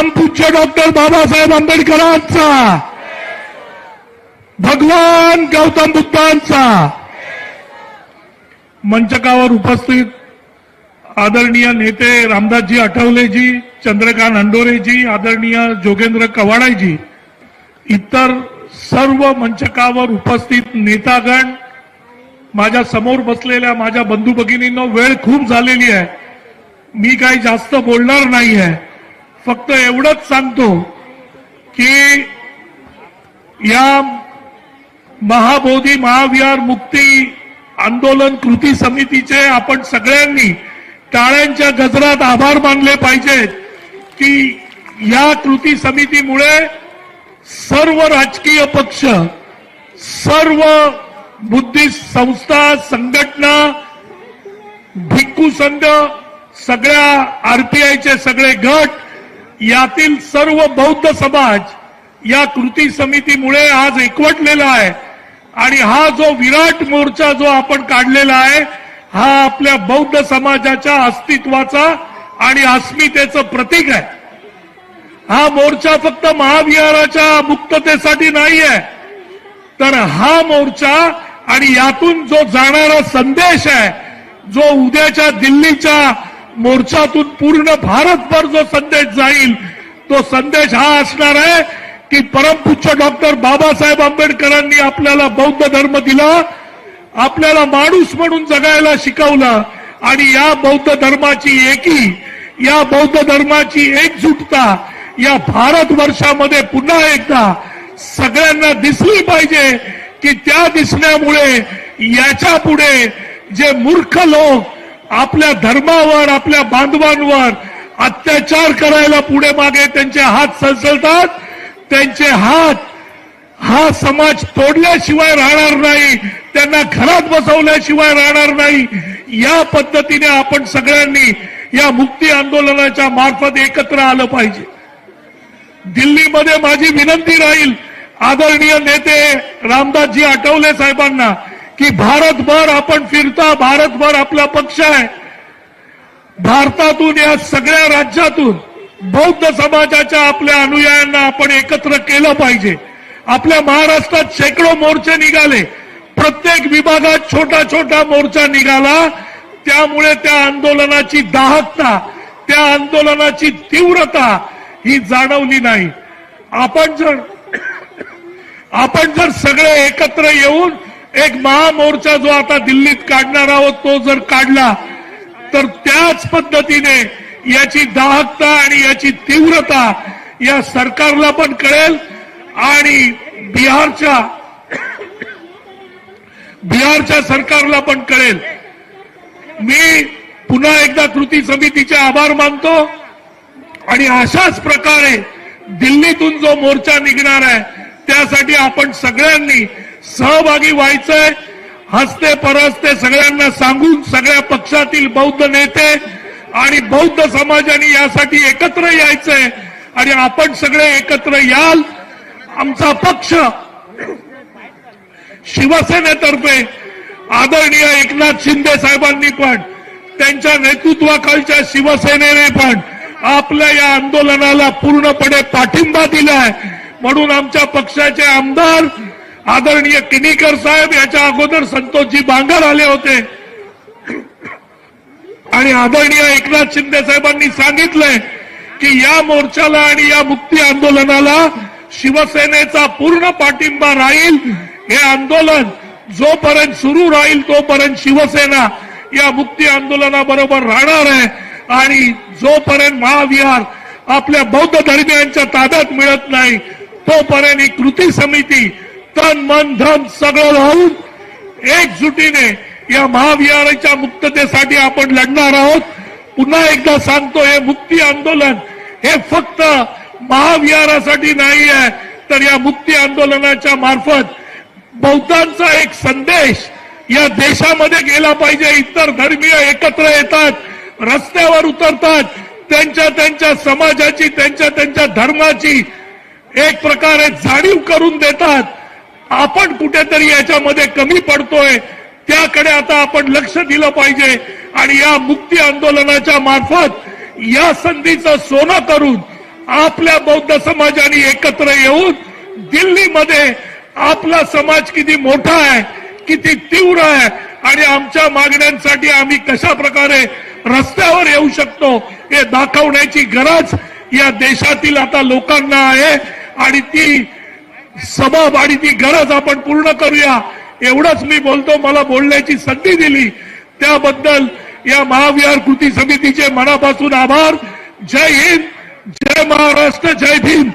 परमपूज्य डॉक्टर बाबासाहेब आंबेडकरांचा. भगवान गौतम बुद्धांचा. मंचकावर उपस्थित आदरणीय नेते रामदासजी आठवलेजी चंद्रकांत हंडोरेजी आदरणीय जोगेंद्र कवाडाजी इतर सर्व मंचकावर उपस्थित नेतागण माझ्यासमोर बसलेल्या माझ्या बंधू भगिनींना वेळ खूप झालेली आहे. मी काही जास्त बोलणार नाही आहे फक्त एवढंच सांगतो की या महाबोधी महाविहार मुक्ती आंदोलन कृती समितीचे आपण सगळ्यांनी टाळ्यांच्या गजरात आभार मानले पाहिजेत की या कृती समितीमुळे सर्व राजकीय पक्ष सर्व बुद्धिस्ट संस्था संघटना भिक्खू संघ सगळ्या आरपीआयचे सगळे गट यातील सर्व बौद्ध समाज या कृती समितीमुळे आज एकवटलेला आहे. आणि हा जो विराट मोर्चा जो आपण काढलेला आहे हा आपल्या बौद्ध समाजाच्या अस्तित्वाचा आणि अस्मितेचं प्रतीक आहे. हा मोर्चा फक्त महाविहाराच्या मुक्ततेसाठी नाही आहे तर हा मोर्चा आणि यातून जो जाणारा संदेश आहे जो उद्याच्या दिल्लीच्या मोर्चातून पूर्ण भारतभर जो संदेश जाईल तो संदेश हा असणार आहे की परमपूज्य डॉक्टर बाबासाहेब आंबेडकरांनी आपल्याला बौद्ध धर्म दिला आपल्याला माणूस म्हणून जगायला शिकवलं आणि या बौद्ध धर्माची एकी या बौद्ध धर्माची एकजुटता या भारत वर्षामध्ये पुन्हा एकदा सगळ्यांना दिसली पाहिजे की त्या दिसण्यामुळे याच्यापुढे जे मूर्ख लोक आपल्या धर्मावर आपल्या बांधवांवर अत्याचार करायला पुढे मागे त्यांचे हात सलसलतात. त्यांचे हात हा समाज तोडल्याशिवाय राहणार नाही. त्यांना घरात बसवल्याशिवाय राहणार नाही. या पद्धतीने आपण सगळ्यांनी या मुक्ती आंदोलनाच्या मार्फत एकत्र आलं पाहिजे. दिल्लीमध्ये माझी विनंती राहील. आदरणीय नेते रामदासजी आठवले साहेबांना की भारतभर आपण फिरता भारतभर आपला पक्ष आहे. भारतातून या सगळ्या राज्यातून बौद्ध समाजाच्या आपल्या अनुयायांना आपण एकत्र केलं पाहिजे. आपल्या महाराष्ट्रात शेकडो मोर्चे निघाले. प्रत्येक विभागात छोटा छोटा मोर्चा निघाला. त्यामुळे त्या आंदोलनाची दाहकता त्या आंदोलनाची तीव्रता ही जाणवली नाही. आपण जर आपण जर सगळे एकत्र येऊन एक महामोर्चा जो आता दिल्लीत काढणार आहोत तो जर काढला तर त्याच पद्धतीने याची दाहकता आणि याची तीव्रता या सरकारला पण कळेल आणि बिहारच्या बिहारच्या सरकारला पण कळेल. मी पुन्हा एकदा कृती समितीचे आभार मानतो आणि अशाच प्रकारे दिल्लीतून जो मोर्चा निघणार आहे त्यासाठी आपण सगळ्यांनी सहभागी व्हायचंय. हस्ते परस्ते सगळ्यांना सांगून सगळ्या पक्षातील बौद्ध नेते आणि बौद्ध समाजाने यासाठी एकत्र यायचंय. आणि आपण सगळे एकत्र याल. आमचा पक्ष शिवसेनेतर्फे आदरणीय एकनाथ शिंदे साहेबांनी पण त्यांच्या नेतृत्वाखालच्या शिवसेनेने पण आपल्या या आंदोलनाला पूर्णपणे पाठिंबा दिलाय. म्हणून आमच्या पक्षाचे आमदार आदरणीय किनीकर साहेब याच्या अगोदर संतोषजी बांगर आले होते. आणि आदरणीय एकनाथ शिंदे साहेबांनी सांगितलंय की या मोर्चाला आणि या मुक्ती आंदोलनाला शिवसेनेचा पूर्ण पाठिंबा राहील. हे आंदोलन जोपर्यंत सुरू राहील तोपर्यंत शिवसेना या मुक्ती आंदोलनाबरोबर राहणार आहे. आणि जोपर्यंत महाविहार आपल्या बौद्ध धर्मियांच्या ताब्यात मिळत नाही तोपर्यंत ही कृती समिती तन मन धन सगळं राहून एकजुटीने या महाविहाराच्या मुक्ततेसाठी आपण लढणार आहोत. पुन्हा एकदा सांगतो हे मुक्ती आंदोलन हे फक्त महाविहारासाठी नाही आहे तर या मुक्ती आंदोलनाच्या मार्फत बौद्धांचा एक संदेश या देशामध्ये गेला पाहिजे. इतर धर्मीय एकत्र येतात रस्त्यावर उतरतात त्यांच्या त्यांच्या समाजाची त्यांच्या त्यांच्या धर्माची एक प्रकारे जाणीव करून देतात. आपण कुठेतरी याच्यामध्ये कमी पडतोय. त्याकडे आता आपण लक्ष दिलं पाहिजे. आणि या मुक्ती आंदोलनाच्या मार्फत या संधीचं सोनं करून आपल्या बौद्ध समाजाने एकत्र येऊन दिल्लीमध्ये आपला समाज किती मोठा आहे किती तीव्र आहे आणि आमच्या मागण्यांसाठी आम्ही कशा प्रकारे रस्त्यावर येऊ शकतो हे दाखवण्याची गरज या देशातील आता लोकांना आहे. आणि ती सबब आणि ती गरज आपण पूर्ण करूया. एवढंच मी बोलतो मला बोलण्याची संधी दिली. त्याबद्दल या महाविहार कृती समितीचे मनापासून आभार. जय हिंद जय महाराष्ट्र जय भीम.